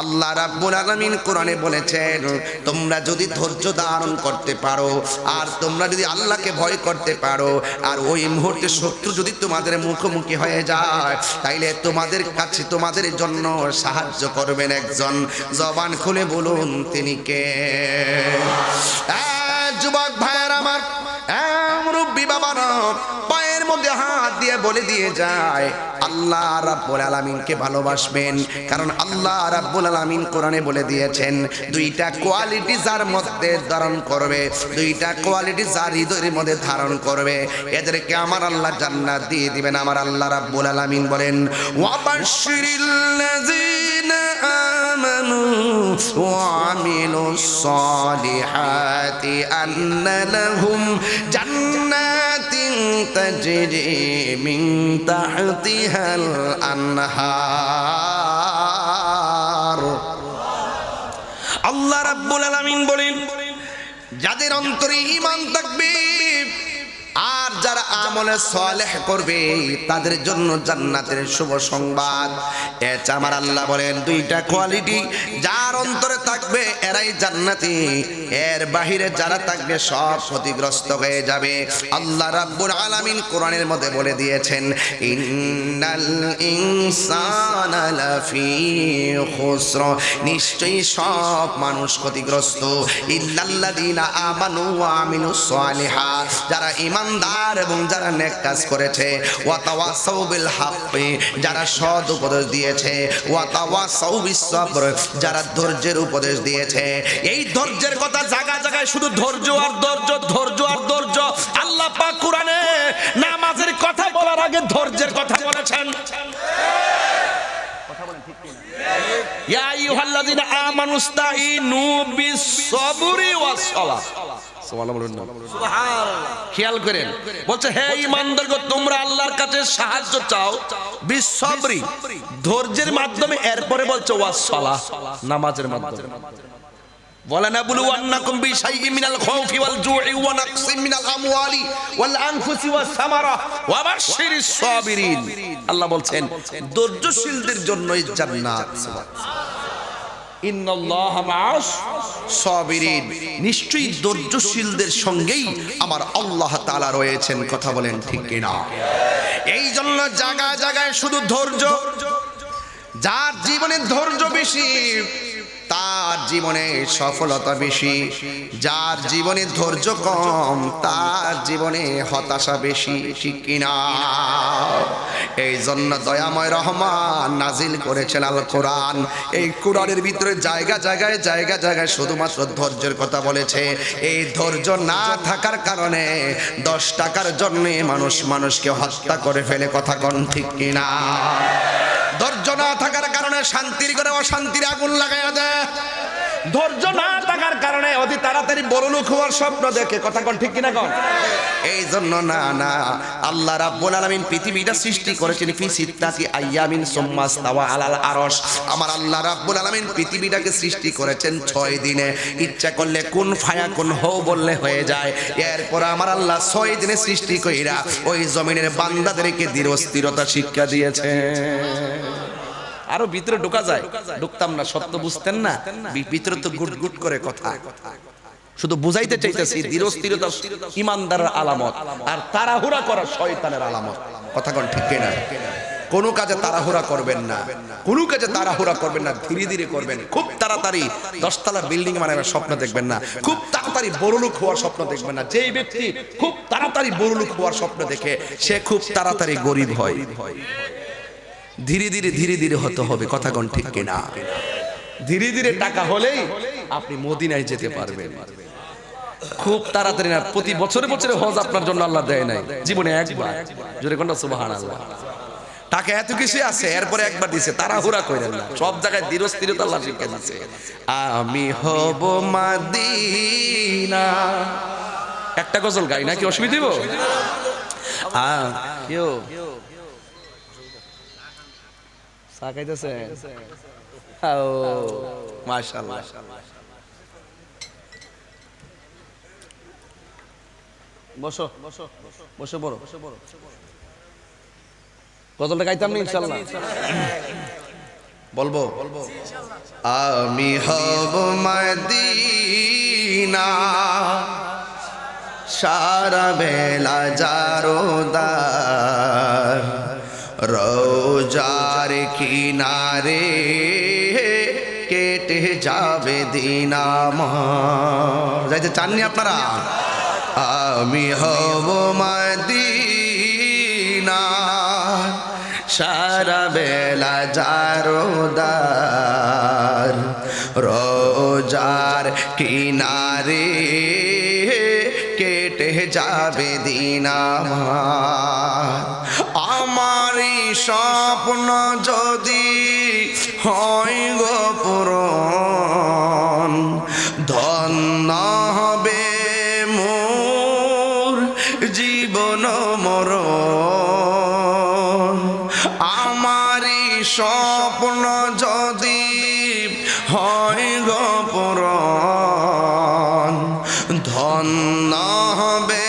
আল্লাহ রাব্বুল আলামিন কোরআনে বলেছেন, তোমরা যদি ধৈর্য ধারণ করতে পারো, আর তোমরা যদি আল্লাহকে ভয় করতে পারো, আর ওই মুহূর্তে শত্রু যদি তোমাদের মুখোমুখি হয়ে যায়, তাইলে তোমাদের কাছে তোমাদের জন্য সাহায্য করবেন একজন। জবান খুলে বলুন, তিনি কে? যুবক ভাইয়ের আমার মুরব্বী পায়ের মধ্যে হাত দিয়ে বলে দিয়ে যায়, আল্লাহ রাব্বুল আলামিনকে ভালোবাসবেন। কারণ আল্লাহ রাব্বুল আলামিন কোরআনে বলে দিয়েছেন, দুইটা কোয়ালিটি যার মধ্যে ধারণ করবে, দুইটা কোয়ালিটি যার হৃদয়ের মধ্যে ধারণ করবে। এদেরকে আমার আল্লাহ জান্নাত দিয়ে দিবেন, আমার আল্লাহ রাব্বুল আলামিন বলেন, ওয়াবাশশিরিল্লাযিনা আমানু ওয়ামিলুস সালিহাতি আন্না লাহুম জান্নাতিন তাজরি মিন তাহতিহাল আনহার আল্লাহ রাব্বুল আলামিন বলেন যাদের অন্তরে ঈমান থাকবে যারা আমলে সালেহ করবে, তাদের জন্য জান্নাতের শুভ সংবাদ। আমার আল্লাহ বলেন, দুইটা কোয়ালিটি যার অন্তরে থাকবে, এরাই জান্নাতি। এর বাহিরে যারা থাকবে, সব ক্ষতিগ্রস্ত হয়ে যাবে। আল্লাহ রাব্বুল আলামিন কোরআনের মধ্যে বলে দিয়েছেন, ইন্নাল ইনসানা লাফি খুসর। নিশ্চয়ই সব মানুষ ক্ষতিগ্রস্ত। ইল্লাল্লাযিনা আমানু ওয়া আমিলুস সালিহাত যারা ইমানদার এবং যারা নেক কাজ করেছে। ওয়া তাওয়াসাউ বিল হাক্কি যারা সৎ উপদেশ দিয়েছে। ওয়া তাওয়াসাউ বিস সবর যারা ধৈর্যের উপদেশ দিয়েছে। এই ধৈর্যের কথা জায়গায় জায়গায় শুধু ধৈর্য আর ধৈর্য ধৈর্য আর ধৈর্য। আল্লাহ পাক কোরআনে নামাজের কথা বলার আগে ধৈর্যের কথা বলেছেন। ইয়া আইয়ুহাল্লাযিনা আমানুস্তাঈনু বিস-সাবরি ওয়াস-সালাহ সুবহানাল্লাহ বলুন না খেয়াল করেন। বলছে হে তোমরা আল্লাহর কাছে সাহায্য চাও। বিশ্বরি ধৈর্যের মাধ্যমে এরপরে ওয়াসলা নামাজের মাধ্যমে। বলে না মিনাল আল্লাহ বলছেন ধৈর্যশীলদের জন্যই নিশ্চয়ই ধৈর্যশীলদের সঙ্গেই আমার আল্লাহ তাআলা রয়েছেন, কথা বলেন ঠিক কিনা? এই জন্য জায়গায় জায়গায় শুধু ধৈর্য। যার জীবনে ধৈর্য বেশি, তার জীবনে সফলতা বেশি। যার জীবনে ধৈর্য কম, তার জীবনে হতাশা বেশি, ঠিক কিনা? এই জন্য দয়াময় রহমান নাজিল করেছেন আল কোরআন। এই কোরআনের ভিতরে জায়গা, জায়গায় জায়গা, জায়গায় শুধুমাত্র ধৈর্যের কথা বলেছে। এই ধৈর্য না থাকার কারণে দশ টাকার জন্য মানুষ মানুষকে হত্যা করে ফেলে, কথা কন ঠিক কিনা? ধৈর্য না থাকার কারণে শান্তির করে অশান্তির আগুন লাগাইয়া দেয়। ধৈর্য না থাকার কারণে অতি তাড়াতাড়ি বড় লোক হওয়ার স্বপ্ন দেখে। কথা কন, ঠিক কিনা কন? এই জন্য না না, আল্লাহ রাব্বুল আলামিন পৃথিবীটা সৃষ্টি করেছেন, ফি সিত্তাতি আইয়ামিন সুম্মাস তাওয়া আলাল আরশ। আমার আল্লাহ রাব্বুল আলামিন পৃথিবীটাকে সৃষ্টি করেছেন ছয় দিনে। ইচ্ছা করলে কোন ফায়া, কোন হো বললে হয়ে যায়। এরপর আমার আল্লাহ ছয় দিনে সৃষ্টি কইরা ওই জমিনের বান্দাদেরকে দৃঢ় দৃঢ়স্থিরতা শিক্ষা দিয়েছে আরও ভিতরে ঢোকা যায়। ঢুকতাম না সত্য বুঝতেন না। ভিতরে তো গুট গুট করে কথা। শুধু বুঝাইতে চাইতেছি দৃঢ়স্থিরতা ইমানদারের আলামত। আর তাড়াহুড়া করা শয়তানের আলামত। কথা কোন ঠিক না কোনো কাজে তাড়াহুড়া করবেন না। কোনো কাজে তাড়াহুড়া করবেন না। ধীরে ধীরে করবেন। খুব তাড়াতাড়ি দশতলা বিল্ডিং বানাবার স্বপ্ন দেখবেন না। খুব তাড়াতাড়ি বড়লোক হওয়ার স্বপ্ন দেখবেন না। যেই ব্যক্তি খুব তাড়াতাড়ি বড়লোক হওয়ার স্বপ্ন দেখে সে খুব তাড়াতাড়ি গরিব হয়। ধীরে ধীরে ধীরে ধীরে হতে হবে। কথা কোন ঠিক কিনা? ধীরে ধীরে টাকা হলেই আপনি মদিনায় যেতে পারবেন। খুব তাড়াতাড়ি না, প্রতি বছরে বছরে হজ আপনার জন্য আল্লাহ দেয় নাই। জীবনে একবার। জোরে কোনটা সুবাহান আল্লাহ টাকা এত কিছু আছে, এরপরে একবার দিছে, তাড়াহুড়া কইরেন না। সব জায়গায় দৃঢ়স্থিরতা আল্লাহ শিক্ষা দিছে। আমি হব মাদিনা। একটা গজল গাই, নাকি অসুবিধা কেউ? চা খাইতেছে ও মাশাআল্লাহ। বসো বসো বসো বড়। গজলটা গাইতাম না ইনশাল্লাহ বলব। আমি হব মদিনা সারা বেলা জারোদার রোজার কিনারে কেটে যাবে দিনাম যাইতে চাননি আপনারা? আমি হব মদিনা। সারা বেলা জারোদার রোজার কিনারে কেটে যাবে দিন স্বপ্ন যদি হয় গোপুরন ধন্য হবে মোর জীবন মরণ। আমারই স্বপ্ন যদি হয় গোপুরন ধন্য হবে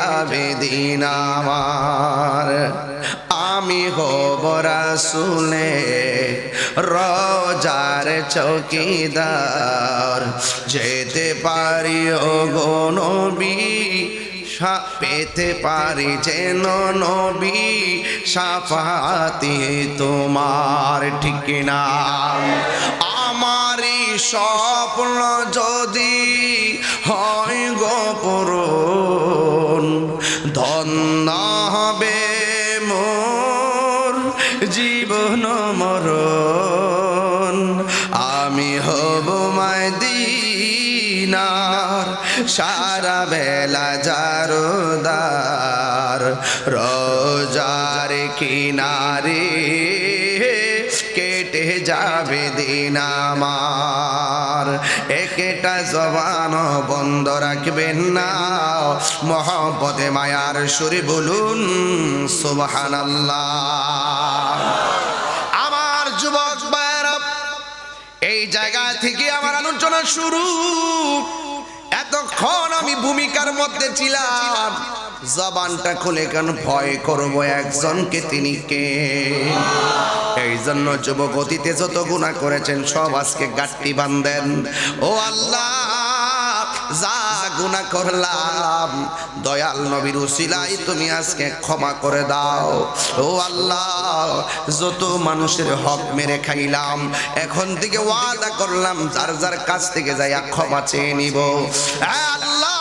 যাবে দিন আমার, আমি হব রাসুলে রজার চৌকিদার। যেতে পারি ও পেতে পারি যেন নবী, সাফাতি তোমার ঠিক না। আমারই স্বপ্ন যদি হয় গোপরণ ধন্য কেটে যাবে দিন আমার। একটা জবান বন্ধ রাখবেন না। মহব্বতে মায়ার সুরে বলুন সুবহান আমার যুবক ভাইয়েরা, এই জায়গা থেকে আমার আলোচনা শুরু। এতক্ষণ আমি ভূমিকার মধ্যে ছিলাম। জবানটা খুলে কেন ভয় করব একজনকে তিনি কে? এই জন্য যুবক অতীতে যত গুণা করেছেন, সব আজকে গাট্টি বান্ধেন ও আল্লাহ, যা গুণা করলাম, দয়াল নবীর উসিলাই তুমি আজকে ক্ষমা করে দাও। ও আল্লাহ, যত মানুষের হক মেরে খাইলাম, এখন থেকে ওয়াদা করলাম, যার যার কাছ থেকে যাইয়া ক্ষমা চেয়ে নিব। আল্লাহ,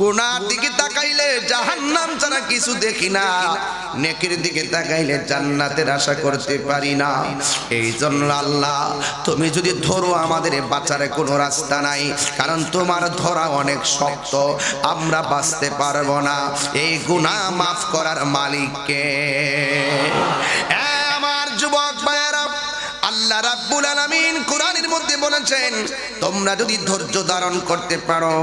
গুনার দিকে তাকাইলে জাহান্নাম ছাড়া কিছু দেখি না। নেকির দিকে তাকাইলে জান্নাতের আশা করতে পারি না। এই জন্য আল্লাহ, তুমি যদি ধরো আমাদের বাঁচার কোনো রাস্তা নাই, কারণ তোমার ধরা অনেক শক্ত, আমরা বাঁচতে পারব না। এই গুনাহ মাফ করার মালিককে। আল্লাহ রাব্বুল আলামিন কোরআনের মধ্যে বলেছেন, তোমরা যদি ধৈর্য ধারণ করতে পারো,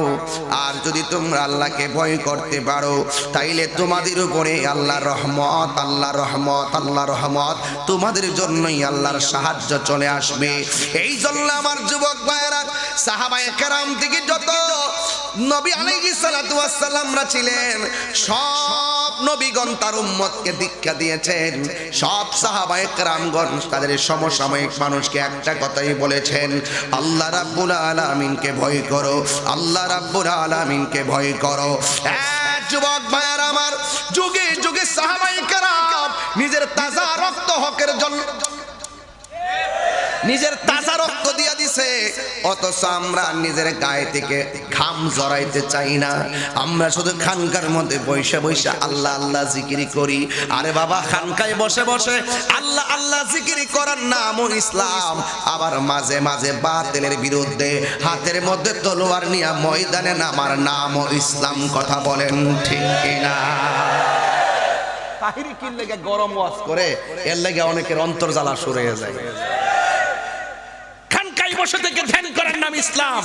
আর যদি তোমরা আল্লাহকে ভয় করতে পারো, তাইলে তোমাদের উপরে আল্লাহ রহমত আল্লাহ রহমত আল্লাহ রহমত তোমাদের জন্যই আল্লাহর সাহায্য চলে আসবে। এই জন্য আমার যুবক ভাইয়েরা, সাহাবায়ে কেরাম থেকে যত নবী আলাইহিস সালাতু ওয়াস সালামরা ছিলেন, সব নবীগণ তার উম্মতকে দীক্ষা দিয়েছেন। সব সাহাবায়ে রামগণ তাদের সমসাময়িক মানুষকে একটা কথাই বলেছেন, আল্লাহ রাব্বুল আলামিনকে ভয় করো, আল্লাহ রাব্বুল আলামিনকে ভয় করো। যুবক ভাইয়ার আমার যুগে যুগে সাহাবায়ে কেরাম নিজের তাজা রক্ত হকের জন্য নিজের তাজা রক্ত দিয়া দিছে। অথচ আমরা নিজের গায়ে থেকে ঘাম জড়াইতে চাই না। আমরা শুধু খানকার মধ্যে বৈশে বৈশে আল্লাহ আল্লাহ জিকিরি করি। আরে বাবা, খানকায় বসে বসে আল্লাহ আল্লাহ জিকিরি করার নামও ইসলাম। আবার মাঝে মাঝে বাতিলের বিরুদ্ধে হাতের মধ্যে তলোয়ার নিয়ে ময়দানে নামার নামও ইসলাম কথা বলেন ঠিক কিনা? তাহিরি কিল লেগে গরম ওয়াজ করে, এর লেগে অনেকের অন্তর জ্বালা শুরু হয়ে যায়। বসে থেকে ধ্যান করার নাম ইসলাম।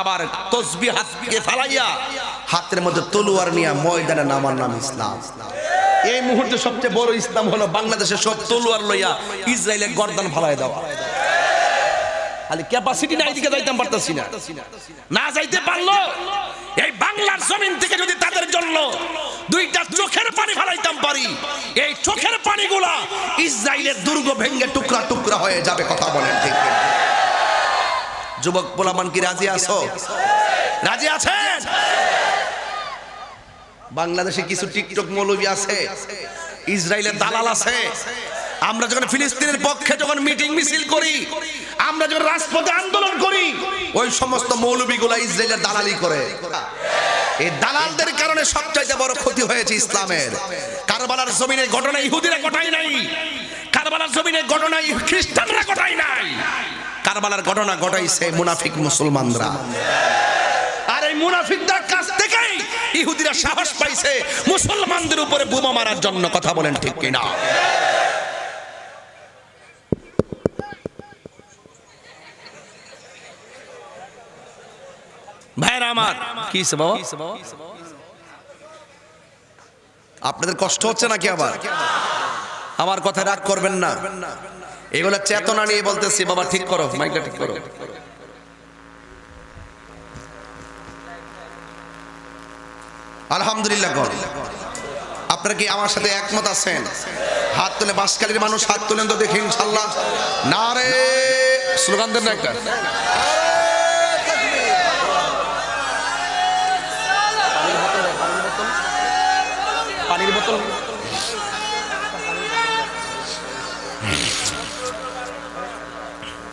আবার তসবি হাতকে ফালাইয়া হাতের মধ্যে তলোয়ার নিয়ে ময়দানে নামার নাম ইসলাম। এই মুহূর্তে সবচেয়ে বড় ইসলাম হলো বাংলাদেশে সব তলোয়ার লইয়া ইসরায়েলের গর্দান ফালাই দেওয়া। খালি ক্যাপাসিটি নাই যাইতাম পারতাছি না। না যাইতে পারল, এই বাংলার জমিন থেকে যদি তাদের জন্য দুইটা চোখের পানি ফেলাইতাম পারি, এই চোখের পানিগুলা ইসরায়েলের দুর্গ ভেঙ্গে টুকরা টুকরা হয়ে যাবে কথা বলেন ঠিক? যুবক পোলামান কি রাজি আছো? রাজি আছেন? বাংলাদেশে কিছু টিকটক মৌলবী আছে ইসরায়েলের দালাল আছে। আমরা যখন ফিলিস্তিনের পক্ষে যখন মিটিং মিছিল করি, আমরা যখন রাজপথে আন্দোলন করি, ওই সমস্ত মৌলবীগুলা ইসরায়েলের দালালি করে। এই দালালদের কারণে সবচাইতে বড় ক্ষতি হয়েছে ইসলামের। কারবালার জমিনের ঘটনা ইহুদিরা ঘটাই নাই, কারবালার জমিনের ঘটনা খ্রিস্টানরা ঘটাই নাই। কারবালার ঘটনা ঘটাইছে মুনাফিক মুসলমানরা। আর এই মুনাফিকদের কাছ থেকেই ইহুদিরা সাহস পাইছে মুসলমানদের উপরে বোমা মারার জন্য কথা বলেন ঠিক কিনা? ভাইরা আমার কি বাবা? আপনাদের কষ্ট হচ্ছে নাকি আবার? আমার কথা রাগ করবেন না। এগুলো চেতনা নিয়ে বলতেছি, বাবা, ঠিক করো, মাইকটা ঠিক করো। আলহামদুলিল্লাহ আপনারা কি আমার সাথে একমত আছেন? হাত তুলে বাসকালীর মানুষ হাত তুলেন তো দেখি ইনশাল্লাহ না রে স্লোগান দেন না একটা। পানির বোতল।